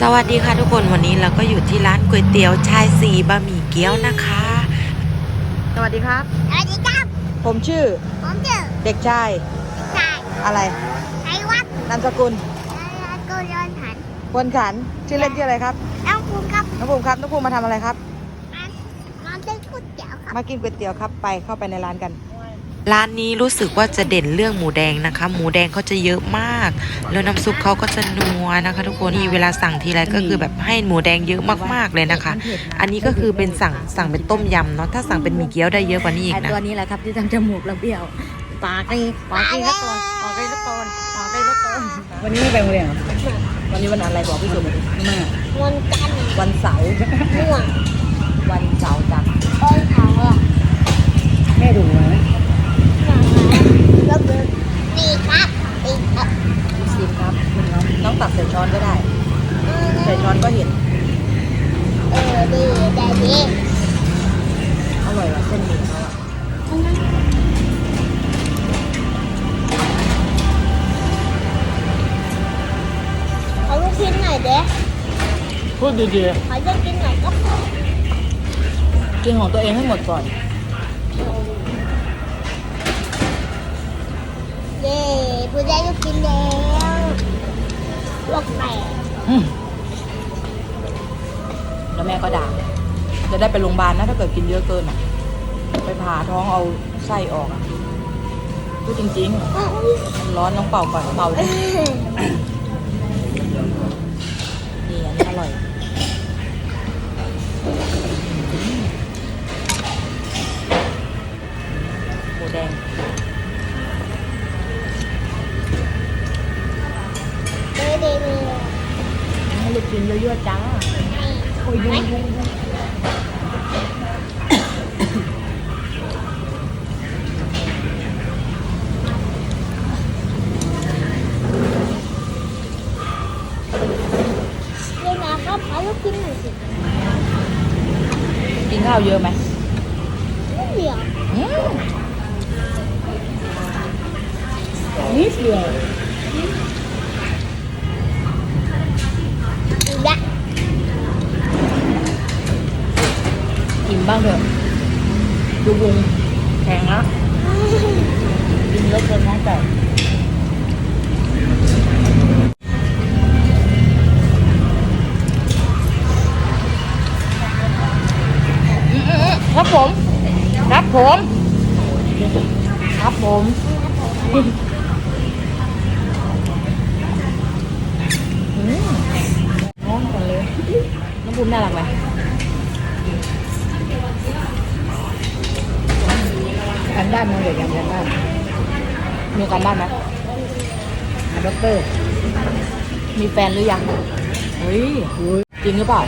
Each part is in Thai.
สวัสดีค่ะทุกคนวันนี้เราก็อยู่ที่ร้านก๋วยเตี๋ยวชายสีบะหมี่เกี๊ยวนะคะ สวัสดีครับ สวัสดีครับ ผมชื่อ ผมชื่อเด็กชายชายอะไรไทยวัฒน์นามสกุลแล้วก็ยอนหันควรขันชื่อเล่นชื่ออะไรครับน้องภูมิครับน้องภูมิครับน้องภูมิมาทำอะไรครับมามาได้ก๋วยเตี๋ยวครับมากินก๋วยเตี๋ยวครับไปเข้าไปในร้านกัน ร้านนี้รู้สึกว่าจะเด่นเรื่องหมูแดงนะคะ หมูแดงเขาจะเยอะมาก แล้วน้ำซุปเขาก็จะนัวนะคะ ทุกคนนี่เวลาสั่งทีไรก็คือแบบให้หมูแดงเยอะมากๆเลยนะคะ อันนี้ก็คือเป็นสั่งสั่งเป็นต้มยำเนาะถ้าสั่งเป็นหมี่เกี๊ยวได้เยอะกว่านี้อีกไอนะตัวนี้แหละครับที่ทำจมูกเราเบี้ยวปากนี่ปากนี่ก็ตัวปากนี่ก็ตัวปากนี่ก็ตัววันนี้ไม่ไปโรงเรียนเหรอวันนี้วันอะไรบอกพี่สุมาดิไม่วันจันทร์วันเสาร์ม่วงวันเสาร์จ้ะต้นเขาอะแม่ดูไหม แล้วก็ตีครับตีครับ ซิมครับน้องตักใส่ช้อนก็ได้ใส่ช้อนก็เห็น เออดีได้ดีอร่อยว่ะเส้นหมี่เขาอะขอลูกชิ้นหน่อยเด้พูดดีขอลูกชิ้นหน่อยครับๆกินของตัวเองให้หมดก่อน เย้ผู้ได้ลูกชิ้นแล้วลูกแปดอืม แล้วแม่ก็ด่าจะได้ไปโรงพยาบาลนะถ้าเกิดกินเยอะเกินอะ ไปผ่าท้องเอาไส้ออกอะพูดจริงๆมันร้อนน้องเป่าก่อนเป่าดินี่อันนี้อร่อยหมูแดงเด้ดีดีให้ลูกชิ้นเยอะๆจ้า โอ้ยยุงยุงนี่นะค บ้างเถอะดูวงแข็งแล้วกินเยอะเกินท้องแตกอืมๆๆครับผม ครับผม ครับผมอืมน้องกันเลย น้องภูมิน่ารักไหม บ้านมันเด็กยังการบ้านมีการบ้านไหมด็อกเตอร์ มีแฟนหรือยังเฮ้ยจริงหรือเปล่า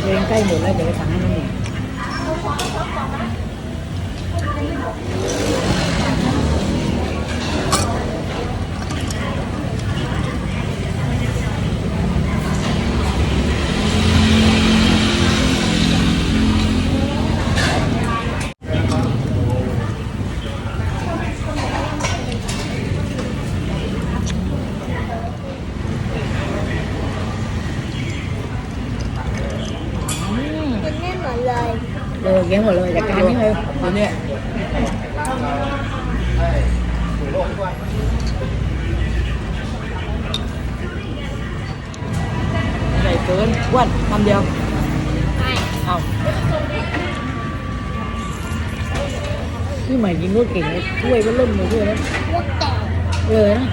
เพลงใกล้หมดแล้วเดี๋ยวไปสั่งอืม กินได้หมดเลย เออเลี้ยงหมดเลยจัดการนี่เลยเดี๋ยวเนี่ยใหญ่เกินอ้วนคำเดียวไม่เอาพี่ใหม่กินก็เก่งเลยช่วยก็เริ่มเลยด้วยนะลูกแตกเลยนะ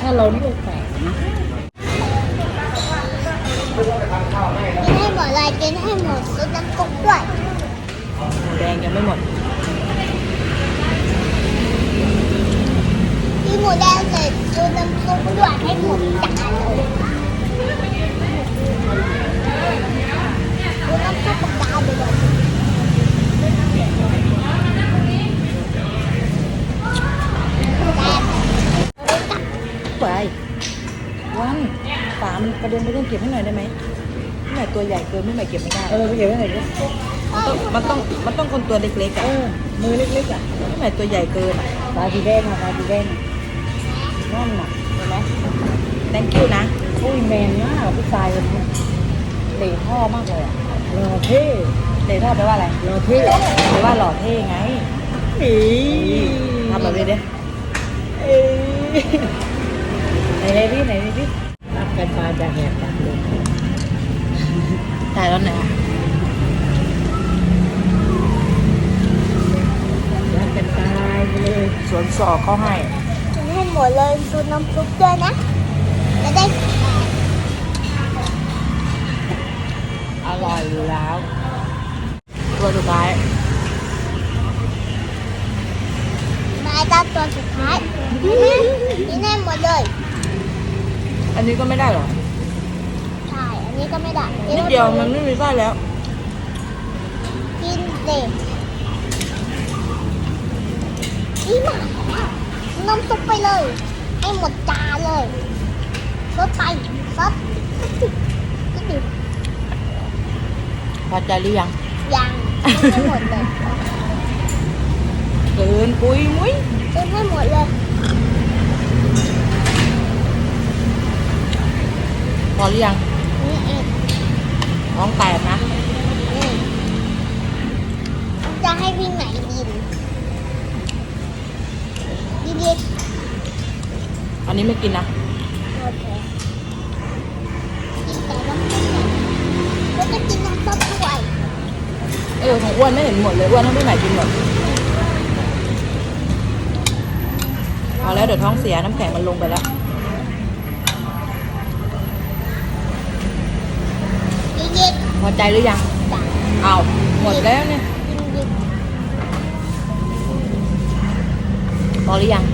ถ้าเรานี่ก็แปลกนะกินให้หมดเลยกินให้หมดซุปน้ำซุปด้วย หมูแดงยังไม่หมดที่หมูแดงใส่ซุปน้ำซุปด้วยให้หมดจานเลยซุปน้ำซุปกับจานเลยไปวันประเด็นไม่ต้องเก็บให้หน่อยได้ไหมพี่ใหม่ตัวใหญ่เกินพี่ใหม่เก็บไม่ได้ เออไปเก็บไว้ไหนดิมัน ต้องมันต้องมันต้องคนตัวเล็กๆเออะอมือเล็กๆอะพี่ใหม่ตัวใหญ่เกินอะปลาสีแดงค่ะปลาสีแดงนั่นน่ะเห็นไหม thank you นะอุ้ยแมนมากผู้ชายคนนี้เหล่ท่อมากเลยอะรอเท่เดทอดแปลว่าอะไรรอเท่แปลว่าหล่อเท่ไงอีทำแบบนี้ดิเอ้ยไหนไหนพี่ไหนพี่รักกันปลาจะแหกปากเลยถ่ายตอนไหนอะ รักกันตายไปเลย สวนสอกเขาให้กินให้หมดเลยซูน้ำซุปด้วยนะจะได้อร่อยอยู่แล้ว ตัวสุดท้ายมาตาตัวสุดท้ายกินให้กินให้หมดเลย อันนี้ก็ไม่ได้เหรอใช่อันนี้ก็ไม่ได้นิดเดียวมันไม่มีไส้แล้ว กินเด็ก นี่มาน้ำซุปไปเลยให้หมดจานเลยซดไปซดกินดิพอใจหรือยังยังกินให้หมดเลยเกินปุยมุ้ยกินให้หมดเลยพอหรือยังนี่เองท้องแตกนะ นนี้ไม่กินนะโอเคกินแต่น้ำซุปเนี่ยก็จะกินน้ำซุปด้วยเออของอ้วนไม่เห็นหมดเลยอ้วนให้พี่ใหม่กินหมดพอแล้วเดี๋ยวท้องเสียน้ำแข็งมันลงไปแล้วดีดีพอใจหรือยังจ้ะเอาหมดแล้วเนี่ยกินดีพอหรือยัง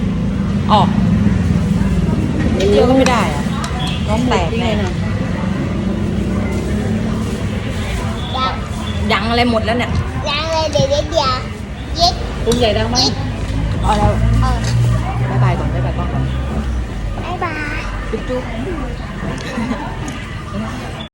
ออก นิดเดียวก็ไม่ได้อะท้องแตกยังไงแน่นะยังยังอะไรหมดแล้วเนี่ยยังเลยเดี๋ยวเดี๋ยวเดี๋ยวยิดปรุงใหญ่ดังไหมพอแล้วเออบายบายก่อนบายบายก่อนบ๊ายบายจุ๊บจุ๊บ